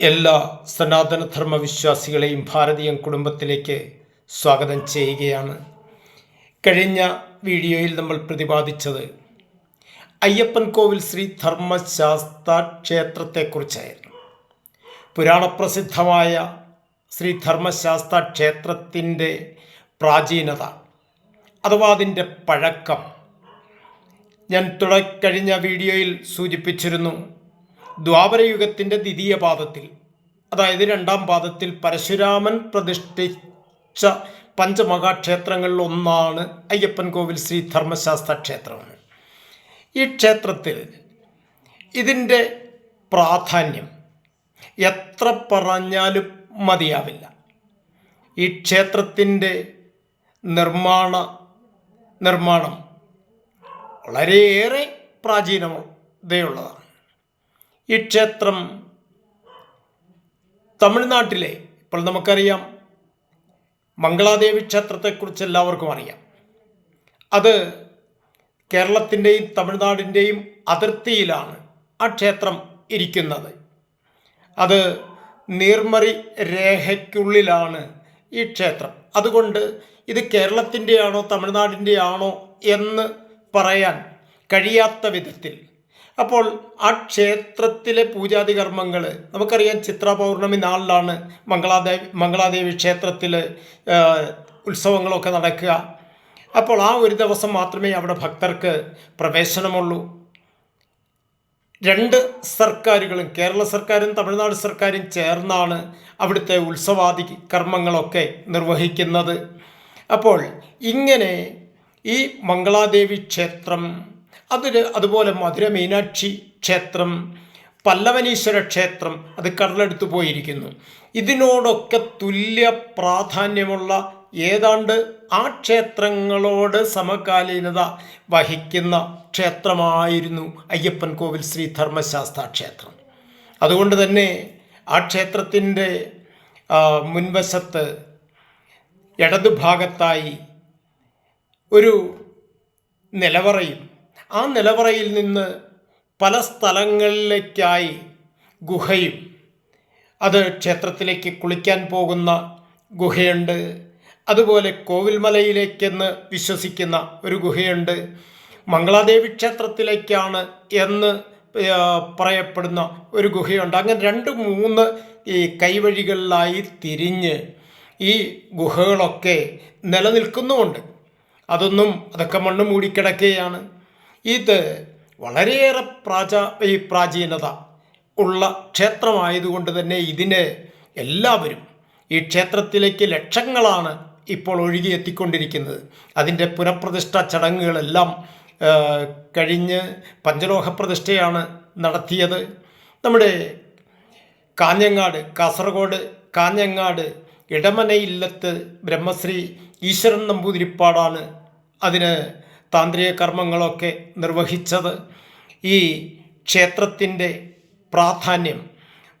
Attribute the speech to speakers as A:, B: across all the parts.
A: എല്ലാ സനാതനധർമ്മ വിശ്വാസികളെയും ഭാരതീയ കുടുംബത്തിലേക്ക് സ്വാഗതം ചെയ്യുകയാണ്. കഴിഞ്ഞ വീഡിയോയിൽ നമ്മൾ പ്രതിപാദിച്ചത് അയ്യപ്പൻ കോവിൽ ശ്രീ ധർമ്മശാസ്ത്ര ക്ഷേത്രത്തെക്കുറിച്ചായിരുന്നു പുരാണപ്രസിദ്ധമായ ശ്രീ ധർമ്മശാസ്ത്ര ക്ഷേത്രത്തിന്റെ പ്രാചീനത അഥവാ അതിന്റെ പഴക്കം ഞാൻ തുടക്കഴിഞ്ഞ വീഡിയോയിൽ സൂചിപ്പിച്ചിരുന്നു. ദ്വാപരയുഗത്തിന്റെ ദ്വിതീയ പാദത്തിൽ അതായത് രണ്ടാം പാദത്തിൽ പരശുരാമൻ പ്രതിഷ്ഠിച്ച പഞ്ചമഹാക്ഷേത്രങ്ങളിൽ ഒന്നാണ് അയ്യപ്പൻ കോവിൽ ശ്രീ ധർമ്മശാസ്ത്ര ക്ഷേത്രം. ഈ ക്ഷേത്രത്തിൽ ഇതിന്റെ പ്രാധാന്യം എത്ര പറഞ്ഞാലും മതിയാവില്ല. ഈ ക്ഷേത്രത്തിന്റെ നിർമ്മാണ നിർമ്മാണം വളരെയേറെ പ്രാചീനതയുള്ളതാണ്. ഈ ക്ഷേത്രം തമിഴ്നാട്ടിലെ ഇപ്പോൾ നമുക്കറിയാം മംഗളാദേവി ക്ഷേത്രത്തെക്കുറിച്ച് എല്ലാവർക്കും അറിയാം. അത് കേരളത്തിന്റെയും തമിഴ്നാടിന്റെയും അതിർത്തിയിലാണ് ആ ക്ഷേത്രം ഇരിക്കുന്നത്. അത് നീർമറി രേഖയ്ക്കുള്ളിലാണ് ഈ ക്ഷേത്രം. അതുകൊണ്ട് ഇത് കേരളത്തിന്റെയാണോ തമിഴ്നാടിന്റെയാണോ എന്ന് പറയാൻ കഴിയാത്ത വിധത്തിൽ അപ്പോൾ ആ ക്ഷേത്രത്തിലെ പൂജാതി കർമ്മങ്ങൾ നമുക്കറിയാം ചിത്ര പൗർണമി നാളിലാണ് മംഗളാദേവി മംഗളാദേവി ക്ഷേത്രത്തിൽ ഉത്സവങ്ങളൊക്കെ നടക്കുക. അപ്പോൾ ആ ഒരു ദിവസം മാത്രമേ അവിടെ ഭക്തർക്ക് പ്രവേശനമുള്ളൂ. രണ്ട് സർക്കാരുകളും കേരള സർക്കാരും തമിഴ്നാട് സർക്കാരും ചേർന്നാണ് അവിടുത്തെ ഉത്സവാദി കർമ്മങ്ങളൊക്കെ നിർവഹിക്കുന്നത്. അപ്പോൾ ഇങ്ങനെ ഈ മംഗളാദേവി ക്ഷേത്രം അതിന് അതുപോലെ മധുര മീനാക്ഷി ക്ഷേത്രം പല്ലവനീശ്വര ക്ഷേത്രം അത് കടലെടുത്തു പോയിരിക്കുന്നു. ഇതിനോടൊക്കെ തുല്യ പ്രാധാന്യമുള്ള ഏതാണ്ട് ആ ക്ഷേത്രങ്ങളോട് സമകാലീനത വഹിക്കുന്ന ക്ഷേത്രമായിരുന്നു അയ്യപ്പൻ കോവിൽ ശ്രീ ധർമ്മശാസ്ത്ര ക്ഷേത്രം. അതുകൊണ്ട് തന്നെ ആ ക്ഷേത്രത്തിന്റെ മുൻവശത്ത് ഇടതുഭാഗത്തായി ഒരു നിലവറയും ആ നിലവറയിൽ നിന്ന് പല സ്ഥലങ്ങളിലേക്കായി ഗുഹയും അത് ക്ഷേത്രത്തിലേക്ക് കുളിക്കാൻ പോകുന്ന ഗുഹയുണ്ട്. അതുപോലെ കോവിൽമലയിലേക്കെന്ന് വിശ്വസിക്കുന്ന ഒരു ഗുഹയുണ്ട്. മംഗളാദേവി ക്ഷേത്രത്തിലേക്കാണ് എന്ന് പറയപ്പെടുന്ന ഒരു ഗുഹയുണ്ട്. അങ്ങനെ രണ്ട് മൂന്ന് ഈ കൈവഴികളിലായി തിരിഞ്ഞ് ഈ ഗുഹകളൊക്കെ നിലനിൽക്കുന്നുമുണ്ട്. അതൊന്നും അതൊക്കെ മണ്ണ് മൂടിക്കിടക്കുകയാണ് ഇത് വളരെയേറെ പ്രാചാ ഈ പ്രാചീനത ഉള്ള ക്ഷേത്രമായതുകൊണ്ട് തന്നെ ഇതിനെ എല്ലാവരും ഈ ക്ഷേത്രത്തിലേക്ക് ലക്ഷങ്ങളാണ് ഇപ്പോൾ ഒഴുകിയെത്തിക്കൊണ്ടിരിക്കുന്നത് അതിന്റെ പുനഃപ്രതിഷ്ഠ ചടങ്ങുകളെല്ലാം കഴിഞ്ഞ് പഞ്ചലോഹ പ്രതിഷ്ഠയാണ് നടത്തിയത്. നമ്മുടെ കാഞ്ഞങ്ങാട് കാസർഗോഡ് കാഞ്ഞങ്ങാട് ഇടമനയില്ലത്ത് ബ്രഹ്മശ്രീ ഈശ്വരൻ നമ്പൂതിരിപ്പാടാണ് അതിന് താന്ത്രിക കർമ്മങ്ങളൊക്കെ നിർവഹിച്ചത് ഈ ക്ഷേത്രത്തിന്റെ പ്രാധാന്യം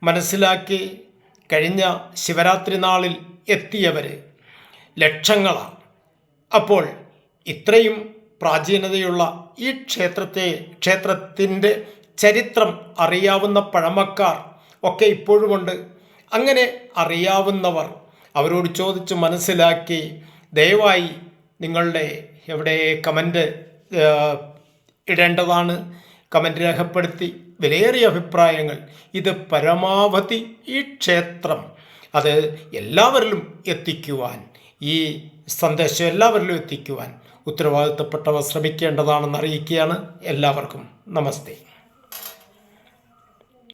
A: മനസ്സിലാക്കി കഴിഞ്ഞ ശിവരാത്രി നാളിൽ എത്തിയവർ ലക്ഷങ്ങളാണ്. അപ്പോൾ ഇത്രയും പ്രാചീനതയുള്ള ഈ ക്ഷേത്രത്തെ ക്ഷേത്രത്തിന്റെ ചരിത്രം അറിയാവുന്ന പഴമക്കാർ ഒക്കെ ഇപ്പോഴുമുണ്ട്. അങ്ങനെ അറിയാവുന്നവർ അവരോട് ചോദിച്ച് മനസ്സിലാക്കി ദയവായി നിങ്ങളുടെ എവിടെ കമന്റ് ഇടേണ്ടതാണ്. കമന്റ് രേഖപ്പെടുത്തി വിലയേറിയ അഭിപ്രായങ്ങൾ. ഇത് പരമാവധി ഈ ക്ഷേത്രം അത് എല്ലാവരിലും എത്തിക്കുവാൻ ഈ സന്ദേശം എല്ലാവരിലും എത്തിക്കുവാൻ ഉത്തരവാദിത്തപ്പെട്ടവർ ശ്രമിക്കേണ്ടതാണെന്ന് അറിയിക്കുകയാണ്. എല്ലാവർക്കും നമസ്തേ.